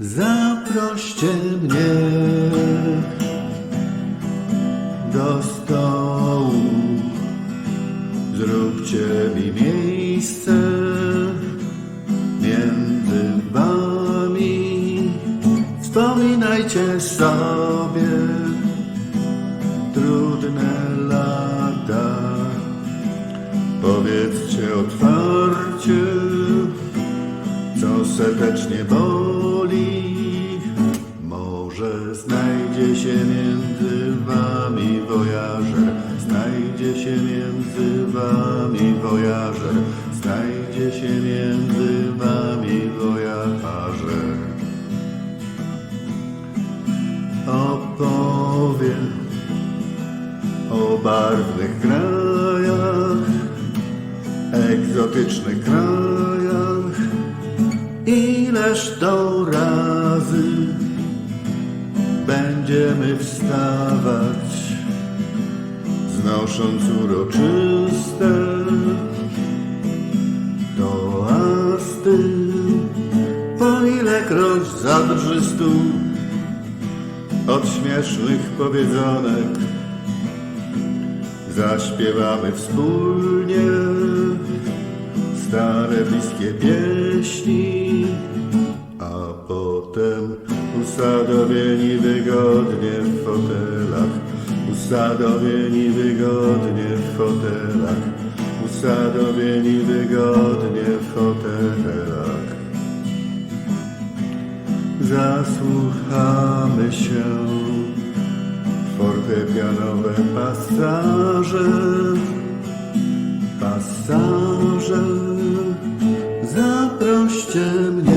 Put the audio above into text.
Zaproście mnie do stołu, zróbcie mi miejsce między wami. Wspominajcie sobie trudne lata, powiedzcie otwarcie co serdecznie boli. Może znajdzie się między wami wojażer, znajdzie się między wami wojażer, znajdzie się między wami wojażer. Opowiem o barwnych krajach, egzotycznych krajach, ileż to razy będziemy wstawać, znosząc uroczyste toasty, po ilekroć zadrży stół od śmiesznych powiedzonek zaśpiewamy wspólnie stare bliskie pieśni, a potem usadowieni wygodnie w fotelach, usadowieni wygodnie w fotelach, usadowieni wygodnie w fotelach. Zasłuchamy się. Fortepianowe pasaże, pasaże, zaproście mnie